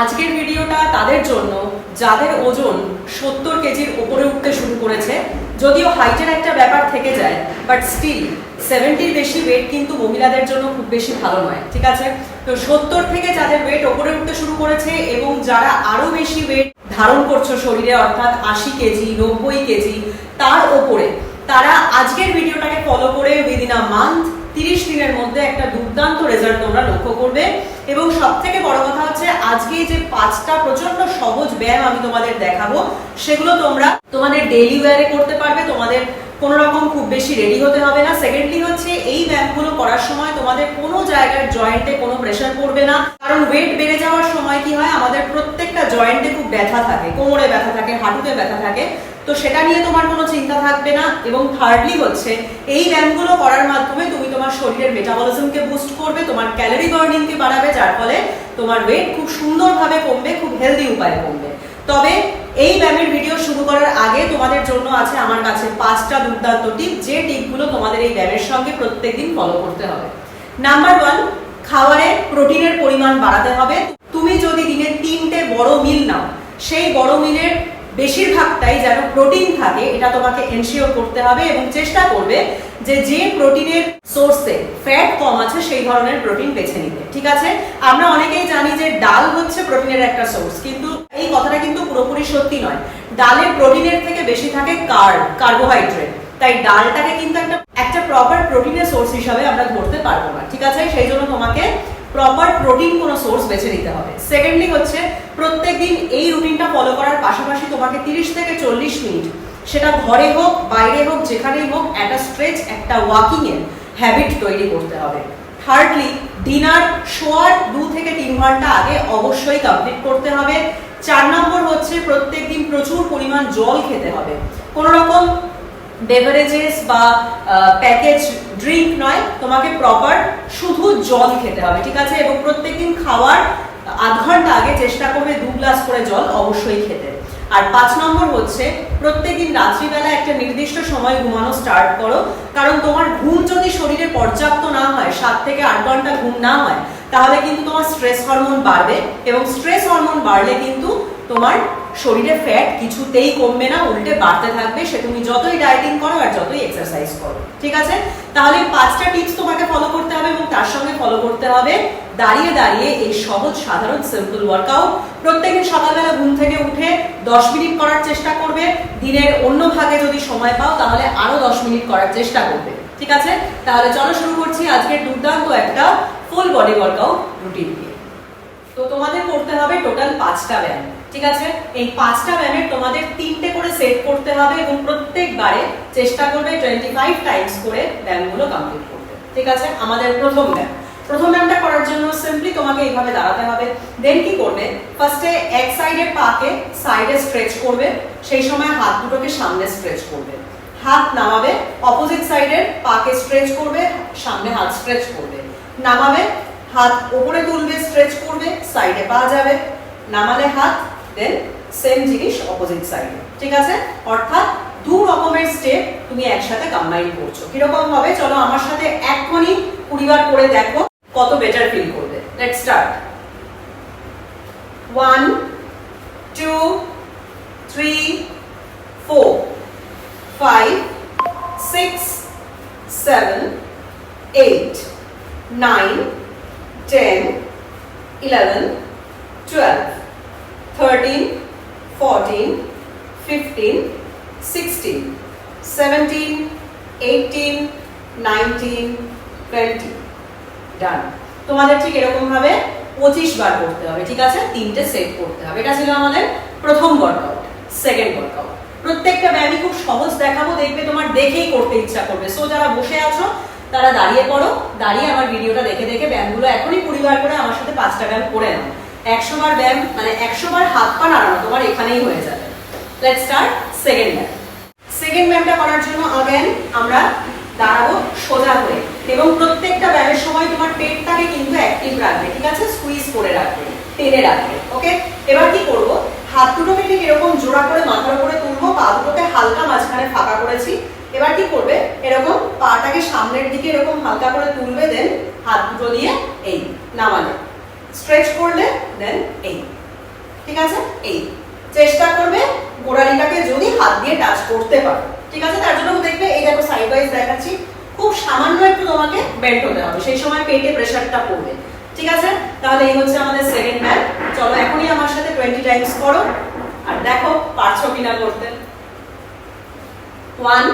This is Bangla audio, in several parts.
আজকের ভিডিওটা তাদের জন্য, যাদের ওজন সত্তর কেজির ওপরে উঠতে শুরু করেছে, যদিও হাইটের একটা ব্যাপার থেকে যায় বাট স্টিল সেভেন্টির বেশি ওয়েট কিন্তু মহিলাদের জন্য খুব বেশি ভালো নয়, ঠিক আছে? তো সত্তর থেকে যাদের ওয়েট ওপরে উঠতে শুরু করেছে এবং যারা আরও বেশি ওয়েট ধারণ করছ শরীরে, অর্থাৎ আশি কেজি, নব্বই কেজি, তার ওপরে তারা আজকের ভিডিওটাকে ফলো করে উইদিন আ মান্থ তিরিশ দিনের মধ্যে একটা দুর্দান্ত রেজাল্ট তোমরা লক্ষ্য করবে। এবং সব থেকে বড় কথা হচ্ছে, আজকে যে পাঁচটা প্রচণ্ড সহজ ব্যায়াম আমি তোমাদের দেখাবো, সেগুলো তোমরা তোমাদের ডেইলি ওয়ারে করতে পারবে। তোমাদের কোনো রকম খুব বেশি রেডি হতে হবে না। সেকেন্ডলি হচ্ছে, এই ব্যায়ামগুলো করার সময় তোমাদের কোনো জায়গার জয়েন্টে কোনো প্রেশার পড়বে না। কারণ ওয়েট বেড়ে যাওয়ার সময় কি হয়, আমাদের প্রত্যেকটা জয়েন্টে খুব ব্যথা থাকে, কোমরে ব্যথা থাকে, হাঁটুতে ব্যথা থাকে। তো সেটা নিয়ে তোমার কোনো চিন্তা থাকবে না এবং থার্ডলি হচ্ছে, এই ব্যায়ামগুলো করার মাধ্যমে তুমি তোমার শরীরের মেটাবলিজমকে বুস্ট করবে, তোমার ক্যালোরি বার্নিংকে বাড়াবে, যার ফলে তোমার ওয়েট খুব সুন্দরভাবে কমবে, খুব হেলদি উপায়ে কমবে। তবে এই ব্যায়ামের ভিডিও শুরু করার আগে তোমাদের জন্য আছে আমার কাছে পাঁচটা দুর্দান্ত টিপ যে টিপগুলো তোমাদের এই ব্যায়ামের সঙ্গে প্রত্যেকদিন ফলো করতে হবে। নাম্বার ওয়ান খাবারে প্রোটিনের পরিমাণ বাড়াতে হবে। তুমি যদি দিনে তিনটে বড় মিল নাও, সেই বড় মিলের বেশিরভাগটাই যেন প্রোটিন থাকে, এটা তোমাকে এনশিওর করতে হবে এবং চেষ্টা করবে যে যে প্রোটিনের সোর্সে ফ্যাট কম আছে, সেই ধরনের প্রোটিন বেছে নিতে। ঠিক আছে? আমরা অনেকেই জানি যে ডাল হচ্ছে প্রোটিনের একটা সোর্স কিন্তু এই কথাটা কিন্তু পুরোপুরি সত্যি নয়। ডালে প্রোটিনের থেকে বেশি থাকে কার্ব কার্বোহাইড্রেট তাই ডালটাকে কিন্তু একটা একটা প্রপার প্রোটিনের সোর্স হিসাবে আমরা ধরতে পারব না, ঠিক আছে? সেই জন্য তোমাকে প্রপার প্রোটিন কোনো সোর্স বেছে নিতে হবে। সেকেন্ডলি হচ্ছে, প্রত্যেকদিন এই রুটিনটা ফলো করার পাশাপাশি তোমাকে তিরিশ থেকে চল্লিশ মিনিট, সেটা ঘরে হোক, বাইরে হোক, যেখানেই হোক একটা স্ট্রেচ একটা ওয়াকিং এর হ্যাবিট তৈরি করতে হবে। থার্ডলি ডিনার শোয়ার দু থেকে তিন ঘণ্টা আগে অবশ্যই কমপ্লিট করতে হবে। চার নম্বর হচ্ছে, প্রত্যেকদিন প্রচুর পরিমাণ জল খেতে হবে। কোনো রকম বেভারেজেস বা প্যাকেজ ড্রিঙ্ক নয়, তোমাকে প্রপার শুধু জল খেতে হবে, ঠিক আছে? এবং প্রত্যেকদিন খাওয়ার আধ ঘণ্টা আগে চেষ্টা করবে দু গ্লাস করে জল অবশ্যই খেতে। আর পাঁচ নম্বর হচ্ছে, প্রত্যেকদিন রাত্রিবেলা একটা নির্দিষ্ট সময় ঘুমানো স্টার্ট করো। কারণ তোমার ঘুম যদি শরীরে পর্যাপ্ত না হয়, সাত থেকে আট ঘণ্টা ঘুম না হয়, তাহলে কিন্তু তোমার স্ট্রেস হরমোন বাড়বে। এবং স্ট্রেস হরমোন বাড়লে কিন্তু তোমার শরীরে ফ্যাট কিছুতেই কমবে না, উল্টে বাড়তে থাকবে, সে তুমি যতই ডায়েটিং করো আর যতই এক্সারসাইজ করো, ঠিক আছে? তাহলে পাঁচটা টিপস তোমাকে ফলো করতে হবে এবং তার সঙ্গে ফলো করতে হবে দাঁড়িয়ে দাঁড়িয়ে এই সহজ সাধারণ সিম্পল ওয়ার্কআউট প্রত্যেকদিন সকালবেলা ঘুম থেকে উঠে দশ মিনিট করার চেষ্টা করবে, দিনের অন্য ভাগে যদি সময় পাও তাহলে আরও দশ মিনিট করার চেষ্টা করবে, ঠিক আছে? তাহলে চলো শুরু করছি আজকের দুর্দান্ত একটা ফুল বডি ওয়ার্কআউট রুটিন দিয়ে তো তোমাদের করতে হবে টোটাল পাঁচটা ব্যায়াম। ঠিক আছে? এই পাঁচটা ব্যায়ামের তোমাদের তিনটে করে সেট করতে হবে এবং প্রত্যেকবারে চেষ্টা করবে টোয়েন্টি ফাইভ টাইমস করে ব্যায়ামগুলো কমপ্লিট করতে। ঠিক আছে? আমাদের প্রথম ব্যায়াম প্রথম ব্যায়ামটা করার জন্য সিম্পলি তোমাকে এইভাবে দাঁড়াতে হবে। দেন কি করবে? ফার্স্টে এক সাইডের পাকে সাইডে স্ট্রেচ করবে। সেই সময় হাত দুটোকে সামনে স্ট্রেচ করবে। হাত নামাবে অপোজিট সাইডের পাকে স্ট্রেচ করবে, সামনে হাত স্ট্রেচ করবে। নামাবে, হাত ওপরে তুলবে স্ট্রেচ করবে সাইডে পা যাবে। নামালে হাত দেন সেম জিনিস অপোজিট সাইডে ঠিক আছে? অর্থাৎ দু রকমের স্টেপ তুমি একসাথে কম্বাইন করছ। কীরকম হবে? চলো আমার সাথে এক্ষুনি কুড়িবার করে দেখো কত বেটার ফিল করবে। Let start one two three four five six seven eight nine 10, 11, 12, 13, 14, 15, 16, 17, 18, 19, 20. Done তোমাদের ঠিক এরকম ভাবে পঁচিশ বার করতে হবে ঠিক আছে? তিনটে সেট করতে হবে। এটা ছিল আমাদের প্রথম ওয়ার্কআউট সেকেন্ড ওয়ার্কআউট প্রত্যেকটা ব্যায়ামই খুব সহজ দেখাবো দেখবে তোমার দেখেই করতে ইচ্ছা করবে। সো যারা বসে আছো তারা দাঁড়িয়ে পড়ো। দাঁড়িয়ে আমার ভিডিওটা দেখে দেখে ব্যায়ামগুলো এখনই কুড়ি বার করে আমার সাথে পাঁচটা ব্যায়াম করে নাও। একশো বার ব্যায়াম মানে একশো বার হাত পা নাড়ানো, তোমার এখানেই হয়ে যাবে। লেট স্টার্ট সেকেন্ড ব্যায়াম। সেকেন্ড ব্যায়ামটা করার জন্য আগেন আমরা দাঁড়াবো সোজা হয়ে। এবং প্রত্যেকটা ব্যায়ামের সময় তোমার পেটটাকে কিন্তু অ্যাক্টিভ রাখবে, ঠিক আছে? স্কুইজ করে রাখবে, টেনে রাখবে ওকে এবার কি করব? হাত দুটোকে ঠিক এরকম জোড়া করে, মাথার উপরে তুলবো, পা দুটোকে হালকা মাঝখানে ফাঁকা করেছি। এবার কি করবে? এরকম পাটাকে সামনের দিকে এরকম হালকা করে তুলবে দেন হাত দুটো দিয়ে এই, নামালে। স্ট্রেচ করলে দেন এই ঠিক আছে? এই চেষ্টা করবে গোড়ালিটাকে যদি হাত দিয়ে টাচ করতে পারো। ঠিক আছে? তার জন্য দেখবে, এই দেখো সাইড ওয়াইজ দেখাচ্ছি, খুব সামান্য একটু তোমাকে বেন্ড হতে হবে। সেই সময় পেটে প্রেশারটা পড়বে। ঠিক আছে? তাহলে এই হচ্ছে আমাদের সেকেন্ড ম্যাথ চলো, এখনই আমার সাথে টোয়েন্টি টাইমস করো। আর দেখো, পারছ কিনা করতে। ওয়ান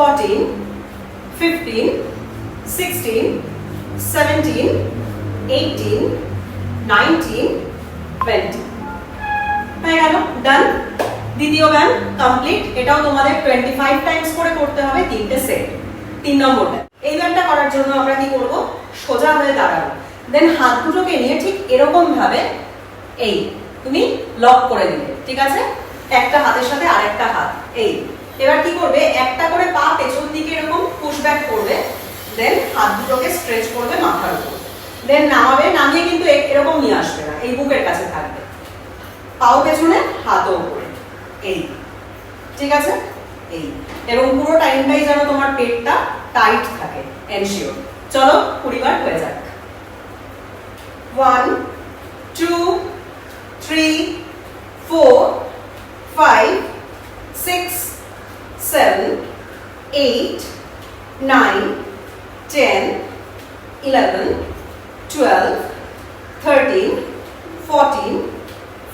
14, 15, 16, 17, 18, 19, 20 হয়ে গেল ডান দ্বিতীয় ব্যায়াম কমপ্লিট এটাও তোমাদের 25 টাইমস করে করতে হবে তিনটে সেট তিন নম্বরটা এই ব্যায়ামটা করার জন্য আমরা কি করব? সোজা হয়ে দাঁড়াবো। দেন হাত নিয়ে ঠিক এরকম এই তুমি লক করে দিলে ঠিক আছে? একটা হাতের সাথে আরেকটা হাত এই। এবার কি করবে? একটা করে পা পেছন দিকে এরকম পুশব্যাক করবে দেন হাত দুটোকে স্ট্রেচ করবে মাথার উপর। দেন নামাবে, নামিয়ে কিন্তু এরকম নিয়ে আসবে না, এই বুকের কাছে থাকবে। পাও পেছনে, হাতও উপরে। এই। ঠিক আছে? এই। এবং পুরো টাইমটাই যেন তোমার পেটটা টাইট থাকে এনশিওর চলো, কুড়িবার হয়ে যাক। One two three four five six 7, 8, 9, 10, 11, 12, 13, 14,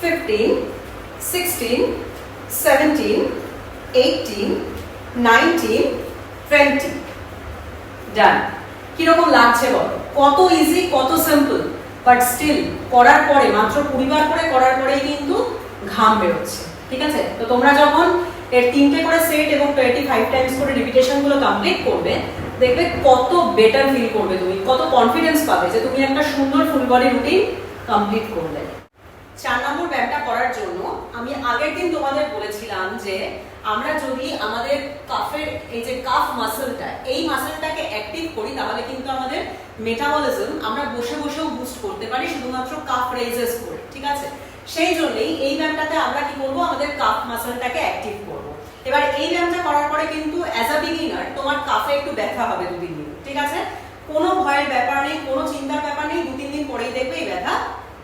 15, 16, 17, 18, 19, 20. Done কীরকম লাগছে বলো? কত ইজি কত সিম্পল বাট স্টিল করার পরে মাত্র কুড়ি বার করে করার পরেই কিন্তু ঘাম বেরোচ্ছে। ঠিক আছে? তো তোমরা যখন এর তিনটে করে সেট এবং টোয়েন্টি ফাইভ টাইমস করে রিপিটেশনগুলো কমপ্লিট করবে, দেখবে কত বেটার ফিল করবে তুমি, কত কনফিডেন্স পাবে যে তুমি একটা সুন্দর ফুল বডি রুটিন কমপ্লিট করলে। চার নম্বর ব্যায়ামটা করার জন্য আমি আগের দিন তোমাদের বলেছিলাম যে আমরা যদি আমাদের কাফের, এই যে কাফ মাসেলটা এই মাসেলটাকে অ্যাক্টিভ করি, তাহলে কিন্তু আমাদের মেটাবলিজম আমরা বসে বসেও বুস্ট করতে পারি, শুধুমাত্র কাফ রেজেস করে, ঠিক আছে? সেই জন্যই এই ব্যায়ামটাতে আমরা কি করব? আমাদের কাফ মাসলটাকে অ্যাক্টিভ করব। এবার এই ব্যায়ামটা করার পরে কিন্তু অ্যাজ আ বিগিনার তোমার কাফে একটু ব্যথা হবে দু দিন ঠিক আছে? কোনো ভয়ের ব্যাপার নেই, কোনো চিন্তার ব্যাপার নেই দু তিন দিন পরেই দেখবে এই ব্যথা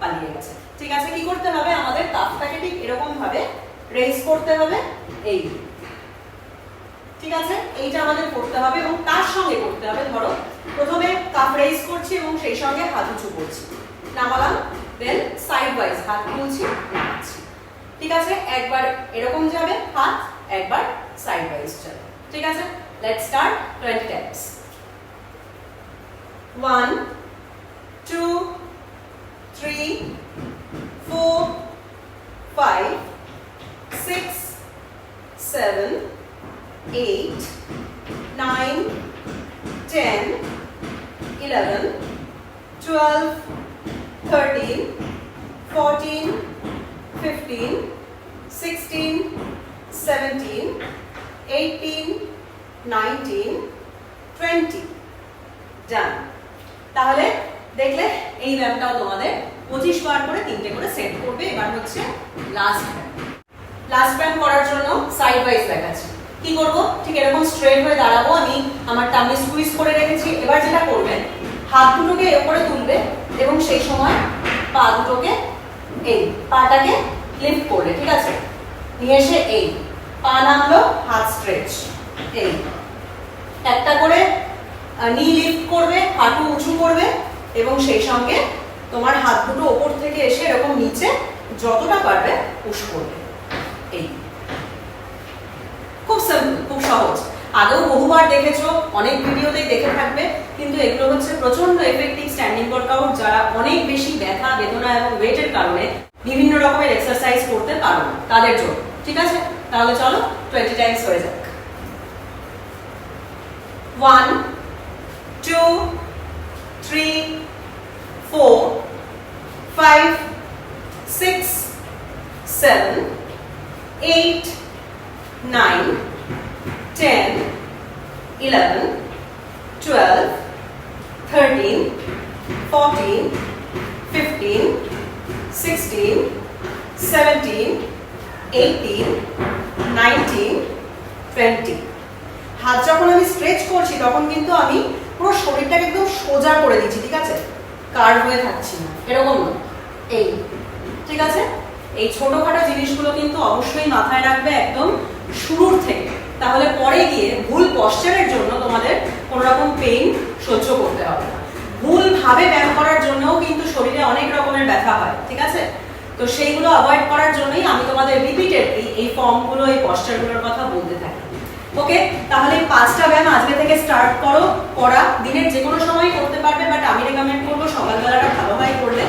পালিয়ে গেছে। ঠিক আছে? কি করতে হবে? আমাদের কাফটাকে ঠিক এরকম ভাবে রেজ করতে হবে, এই। ঠিক আছে? এইটা আমাদের করতে হবে এবং তার সঙ্গে করতে হবে, ধরো, প্রথমে কাফ রেজ করছি এবং সেই সঙ্গে হাত উঁচু করছি। নামালাম দেন সাইড ওয়াইজ হাত তুলছি নামাচ্ছি ঠিক আছে? একবার এরকম যাবে, হাত একবার সাইড ওয়াইজ যাবে। ঠিক আছে? লেটস স্টার্ট 20 টাইমস 1 2 3 4 5 6 7 8 9 10 11 12 13 14 15 16 17 18 19 20 ডান তাহলে দেখলে এই ব্যায়ামটাও তোমাদের পঁচিশ বার করে তিনটে করে সেট করবে। এবার হচ্ছে লাস্ট ব্যায়াম লাস্ট ব্যায়াম করার জন্য সাইড ওয়াইজ দেখাচ্ছি। কি করব? ঠিক এরকম স্ট্রেট হয়ে দাঁড়াবো আমি। আমার টামলি স্কুইজ করে রেখেছি। এবার যেটা করবেন হাত দুটোকে উপরে তুলবে। এবং সেই সময় পা দুটোকে এই পাটাকে লিফট করলে, ঠিক আছে? নিয়ে এসে এই, পা নামলো হাত স্ট্রেচ এই। একটা করে নি লিফট করবে, হাঁটু উঁচু করবে এবং সেই সঙ্গে তোমার হাত দুটো ওপর থেকে এসে এরকম নিচে যতটা পারবে পুশ করবে, এই। খুব সিম্পল খুব সহজ। আগেও বহুবার দেখেছ অনেক ভিডিওতেই দেখে থাকবে কিন্তু এগুলো হচ্ছে প্রচণ্ড এফেক্টিভ স্ট্যান্ডিং ওয়ার্কআউট যারা অনেক বেশি ব্যথা বেদনা এবং ওয়েটের কারণে বিভিন্ন রকমের এক্সারসাইজ করতে পারো তাদের জন্য। ঠিক আছে? তাহলে চলো টোয়েন্টি টাইমস হয়ে যাক। One two three four five six seven eight nine, twenty হাত যখন আমি স্ট্রেচ করছি, তখন কিন্তু আমি পুরো শরীরটাকে একদম সোজা করে দিচ্ছি, ঠিক আছে? কার্ভ হয়ে থাকছি না, এরকম না। এই, ঠিক আছে? এই ছোটখাটো জিনিসগুলো কিন্তু অবশ্যই মাথায় রাখবে একদম শুরুর থেকে। তাহলে পরে গিয়ে ভুল পশ্চারের জন্য তোমাদের কোনো রকম পেইন সহ্য করতে হবে না। ভুল ভাবে ব্যায়াম করার জন্যও কিন্তু শরীরে অনেক রকমের ব্যথা হয়, ঠিক আছে? তো সেইগুলো অ্যাভয়েড করার জন্যই আমি তোমাদের রিপিটেডলি এই ফর্মগুলো এই পশ্চারগুলোর কথা বলতে থাকি। ওকে তাহলে পাঁচটা ব্যায়াম আজকে থেকে স্টার্ট করো, করা। দিনের যে কোনো সময় করতে পারবে বাট আমি রেকমেন্ড করব সকালবেলাটা ভালো হয় করলে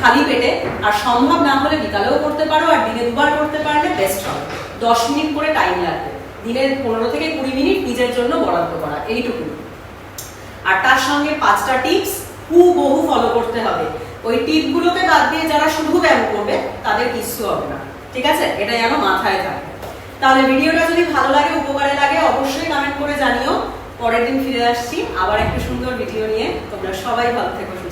খালি পেটে। আর সম্ভব না হলে বিকালেও করতে পারো, আর দিনে দুবার করতে পারলে বেস্ট হবে। দশ মিনিট করে টাইম লাগবে। দিনের পনেরো থেকে কুড়ি মিনিট নিজের জন্য বরাদ্দ করা, এইটুকু। আর তার সঙ্গে পাঁচটা টিপস হু বহু ফলো করতে হবে। ওই টিপগুলোকে বাদ দিয়ে যারা শুধু ব্যায়াম করবে, তাদের কিচ্ছু হবে না। ঠিক আছে? এটা যেন মাথায় থাকে। তাহলে ভিডিওটা যদি ভালো লাগে, উপকারে লাগে, অবশ্যই কমেন্ট করে জানিও। পরের দিন ফিরে আসছি। আবার একটা সুন্দর ভিডিও নিয়ে। তোমরা সবাই ভালো থেকো।